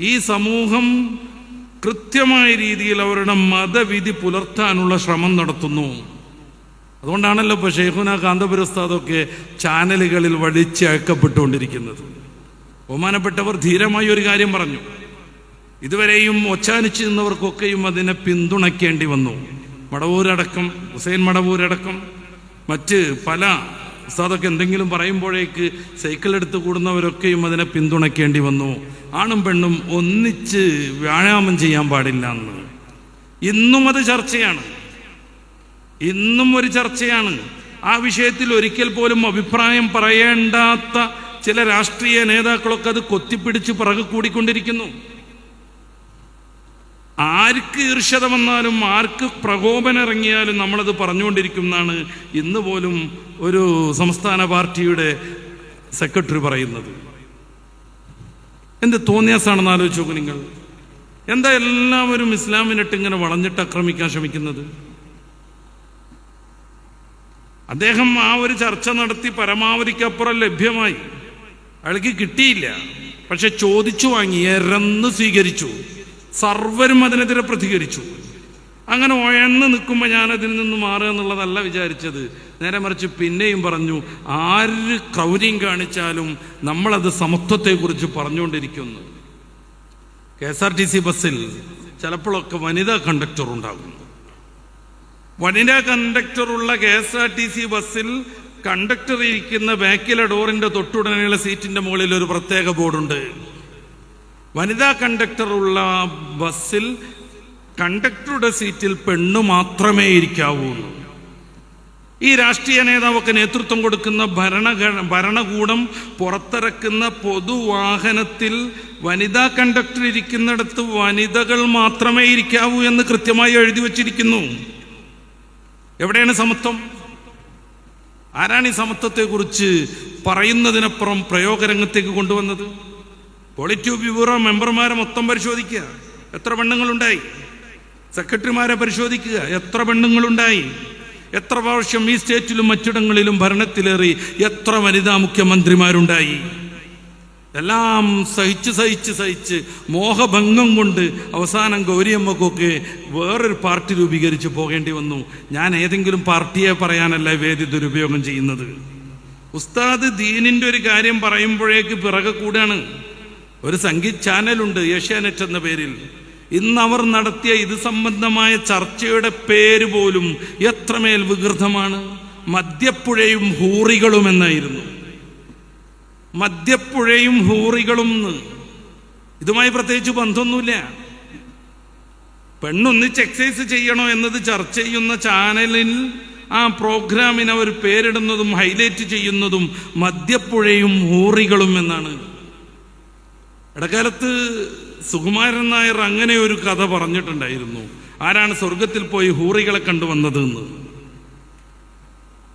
ഈ സമൂഹം കൃത്യമായ രീതിയിൽ അവരുടെ മതവിധി പുലർത്താനുള്ള ശ്രമം നടത്തുന്നു. അതുകൊണ്ടാണല്ലോ ഇപ്പോൾ ഷെയ്ഖുന കാന്തപുരസ്താദൊക്കെ ചാനലുകളിൽ വടിച്ചയക്കപ്പെട്ടുകൊണ്ടിരിക്കുന്നത് ബഹുമാനപ്പെട്ടവർ ധീരമായി ഒരു കാര്യം പറഞ്ഞു. ഇതുവരെയും ഒച്ചാനിച്ചു നിന്നവർക്കൊക്കെയും അതിനെ പിന്തുണയ്ക്കേണ്ടി വന്നു. മടവൂരടക്കം ഹുസൈൻ മടവൂരടക്കം മറ്റ് പല ഉസ്താദൊക്കെ എന്തെങ്കിലും പറയുമ്പോഴേക്ക് സൈക്കിൾ എടുത്ത് കൂടുന്നവരൊക്കെയും അതിനെ പിന്തുണയ്ക്കേണ്ടി വന്നു. ആണും പെണ്ണും ഒന്നിച്ച് വ്യായാമം ചെയ്യാൻ പാടില്ല എന്ന്. ഇന്നും അത് ചർച്ചയാണ്. ഇന്നും ഒരു ചർച്ചയാണ്. ആ വിഷയത്തിൽ ഒരിക്കൽ പോലും അഭിപ്രായം പറയേണ്ടാത്ത ചില രാഷ്ട്രീയ നേതാക്കളൊക്കെ അത് കൊത്തിപ്പിടിച്ച് പിറകു കൂടിക്കൊണ്ടിരിക്കുന്നു. ആർക്ക് ഈർഷ്യത വന്നാലും ആർക്ക് പ്രകോപനം ഇറങ്ങിയാലും നമ്മളത് പറഞ്ഞുകൊണ്ടിരിക്കുന്നതാണ് ഇന്ന് പോലും ഒരു സംസ്ഥാന പാർട്ടിയുടെ സെക്രട്ടറി പറയുന്നത്. എന്ത് തോന്നിയാസാണെന്ന് ആലോചിച്ച് നോക്കൂ നിങ്ങൾ. എന്താ എല്ലാവരും ഇസ്ലാമിനിട്ട് ഇങ്ങനെ വളഞ്ഞിട്ട് ആക്രമിക്കാൻ ശ്രമിക്കുന്നത്? അദ്ദേഹം ആ ഒരു ചർച്ച നടത്തി പരമാവധിക്കപ്പുറം ലഭ്യമായി. അയാൾക്ക് കിട്ടിയില്ല. പക്ഷെ ചോദിച്ചു വാങ്ങി എരന്ന് സ്വീകരിച്ചു. സർവരും അതിനെതിരെ പ്രതികരിച്ചു. അങ്ങനെ ഉയർന്ന് നിൽക്കുമ്പോൾ ഞാൻ അതിൽ നിന്ന് മാറുക എന്നുള്ളതല്ല വിചാരിച്ചത്. നേരെ മറിച്ച് പിന്നെയും പറഞ്ഞു ആര് ക്രൗര്യം കാണിച്ചാലും നമ്മളത് സമത്വത്തെക്കുറിച്ച് പറഞ്ഞുകൊണ്ടിരിക്കുന്നു. K S R T C ബസ്സിൽ ചിലപ്പോഴൊക്കെ വനിതാ കണ്ടക്ടർ ഉണ്ടാകും. വനിതാ കണ്ടക്ടറുള്ള K S R T C ബസ്സിൽ കണ്ടക്ടർ ഇരിക്കുന്ന ബാക്കിലെ ഡോറിന്റെ തൊട്ടുടനെയുള്ള സീറ്റിന്റെ മുകളിൽ ഒരു പ്രത്യേക ബോർഡുണ്ട്. വനിതാ കണ്ടക്ടറുള്ള ബസ്സിൽ കണ്ടക്ടറുടെ സീറ്റിൽ പെണ്ണു മാത്രമേ ഇരിക്കാവൂ. ഈ രാഷ്ട്രീയ നേതാവൊക്കെ നേതൃത്വം കൊടുക്കുന്ന ഭരണ ഭരണകൂടം പുറത്തിറക്കുന്ന പൊതുവാഹനത്തിൽ വനിതാ കണ്ടക്ടർ ഇരിക്കുന്നിടത്ത് വനിതകൾ മാത്രമേ ഇരിക്കാവൂ എന്ന് കൃത്യമായി എഴുതി വച്ചിരിക്കുന്നു. എവിടെയാണ് സമത്വം? ആരാണ് ഈ സമത്വത്തെക്കുറിച്ച് പറയുന്നതിനപ്പുറം പ്രയോഗരംഗത്തേക്ക് കൊണ്ടുവന്നത്? പോളിറ്റ് ബ്യൂറോ മെമ്പർമാരെ മൊത്തം പരിശോധിക്കുക. എത്ര പെണ്ണുങ്ങളുണ്ടായി? സെക്രട്ടറിമാരെ പരിശോധിക്കുക. എത്ര പെണ്ണുങ്ങളുണ്ടായി? എത്ര പ്രാവശ്യം ഈ സ്റ്റേറ്റിലും മറ്റിടങ്ങളിലും ഭരണത്തിലേറി എത്ര വനിതാ മുഖ്യമന്ത്രിമാരുണ്ടായി? എല്ലാം സഹിച്ച് സഹിച്ച് സഹിച്ച് മോഹഭംഗം കൊണ്ട് അവസാനം ഗൗരിയമ്മക്കൊക്കെ വേറൊരു പാർട്ടി രൂപീകരിച്ച് പോകേണ്ടി വന്നു. ഞാൻ ഏതെങ്കിലും പാർട്ടിയെ പറയാനല്ല വേദി ദുരുപയോഗം ചെയ്യുന്നത്. ഉസ്താദ് ദീനിന്റെ ഒരു കാര്യം പറയുമ്പോഴേക്ക് പിറകെ കൂടാണ്. ഒരു സംഗീത് ചാനലുണ്ട് ഏഷ്യാനെറ്റ് എന്ന പേരിൽ. ഇന്ന് അവർ നടത്തിയ ഇത് സംബന്ധമായ ചർച്ചയുടെ പേര് പോലും എത്രമേൽ വികൃതമാണ്. മദ്യപ്പുഴയും ഹൂറികളും എന്നായിരുന്നു മദ്യപ്പുഴയും ഹൂറികളും. ഇതുമായി പ്രത്യേകിച്ച് ബന്ധമൊന്നുമില്ല. പെണ്ണൊന്നിച്ച് എക്സസൈസ് ചെയ്യണോ എന്നത് ചർച്ച ചെയ്യുന്ന ചാനലിൽ ആ പ്രോഗ്രാമിന് അവർ പേരിടുന്നതും ഹൈലൈറ്റ് ചെയ്യുന്നതും മദ്യപ്പുഴയും ഹൂറികളും എന്നാണ്. ഇടക്കാലത്ത് സുകുമാരൻ നായർ അങ്ങനെ ഒരു കഥ പറഞ്ഞിട്ടുണ്ടായിരുന്നു. ആരാണ് സ്വർഗത്തിൽ പോയി ഹൂറികളെ കണ്ടുവന്നത് എന്ന്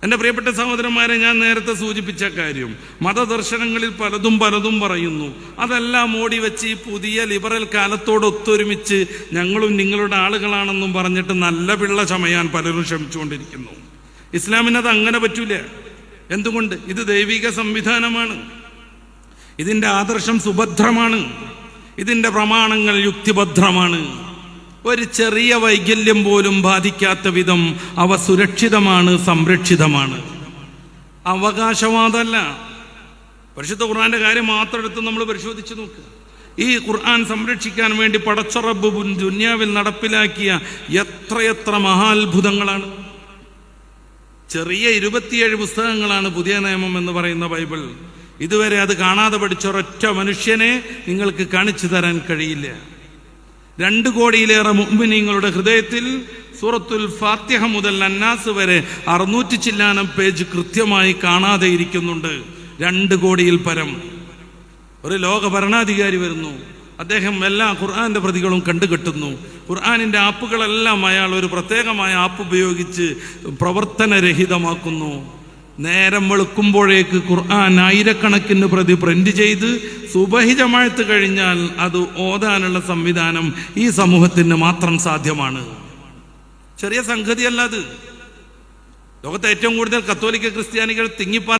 എന്റെ പ്രിയപ്പെട്ട സഹോദരന്മാരെ ഞാൻ നേരത്തെ സൂചിപ്പിച്ച കാര്യം. മതദർശനങ്ങളിൽ പലതും പലതും പറയുന്നു. അതെല്ലാം ഓടി വെച്ച് ഈ പുതിയ ലിബറൽ കാലത്തോട് ഒത്തൊരുമിച്ച് ഞങ്ങളും നിങ്ങളുടെ ആളുകളാണെന്നും പറഞ്ഞിട്ട് നല്ല പിള്ള ചമയാൻ പലരും ശ്രമിച്ചുകൊണ്ടിരിക്കുന്നു. ഇസ്ലാമിനത് അങ്ങനെ പറ്റൂല. എന്തുകൊണ്ട്? ഇത് ദൈവിക സംവിധാനമാണ്. ഇതിന്റെ ആദർശം സുഭദ്രമാണ്. ഇതിന്റെ പ്രമാണങ്ങൾ യുക്തിഭദ്രമാണ്. ഒരു ചെറിയ വൈകല്യം പോലും ബാധിക്കാത്ത വിധം അവ സുരക്ഷിതമാണ് സംരക്ഷിതമാണ്. അവകാശവാദമല്ല പരിശുദ്ധ ഖുർആന്റെ കാര്യം മാത്രം എടുത്ത് നമ്മൾ പരിശോധിച്ച് നോക്കുക. ഈ ഖുർആൻ സംരക്ഷിക്കാൻ വേണ്ടി പടച്ചറബ് ദുന്യാവിൽ നടപ്പിലാക്കിയ എത്രയെത്ര മഹാത്ഭുതങ്ങളാണ്. ചെറിയ ഇരുപത്തിയേഴ് പുസ്തകങ്ങളാണ് പുതിയ നിയമം എന്ന് പറയുന്ന ബൈബിൾ. ഇതുവരെ അത് കാണാതെ പഠിച്ച ഒരൊറ്റ മനുഷ്യനെ നിങ്ങൾക്ക് കാണിച്ചു തരാൻ കഴിയില്ല. രണ്ട് കോടിയിലേറെ മുമ്പ് നിങ്ങളുടെ ഹൃദയത്തിൽ സൂറത്തുൽ ഫാത്തിഹ മുതൽ അന്നാസ് വരെ അറുന്നൂറ്റി ചില്ലാനം പേജ് കൃത്യമായി കാണാതെ ഇരിക്കുന്നുണ്ട്. രണ്ട് കോടിയിൽ പരം. ഒരു ലോക ഭരണാധികാരി വരുന്നു. അദ്ദേഹം എല്ലാ ഖുർആന്റെ പ്രതികളും കണ്ടുകെട്ടുന്നു. ഖുർആാനിന്റെ ആപ്പുകളെല്ലാം അയാൾ ഒരു പ്രത്യേകമായ ആപ്പ് ഉപയോഗിച്ച് പ്രവർത്തനരഹിതമാക്കുന്നു. നേരം വെളുക്കുമ്പോഴേക്ക് ഖുർആൻ ആയിരക്കണക്കിന് പ്രതി പ്രിന്റ് ചെയ്ത് സുബഹി ജമാഴത്ത് കഴിഞ്ഞാൽ അത് ഓതാനുള്ള സംവിധാനം ഈ സമൂഹത്തിന് മാത്രം സാധ്യമാണ്. ചെറിയ സംഗതിയല്ല അത്. ലോകത്തെ ഏറ്റവും കൂടുതൽ കത്തോലിക്ക ക്രിസ്ത്യാനികൾ തിങ്ങിപ്പാ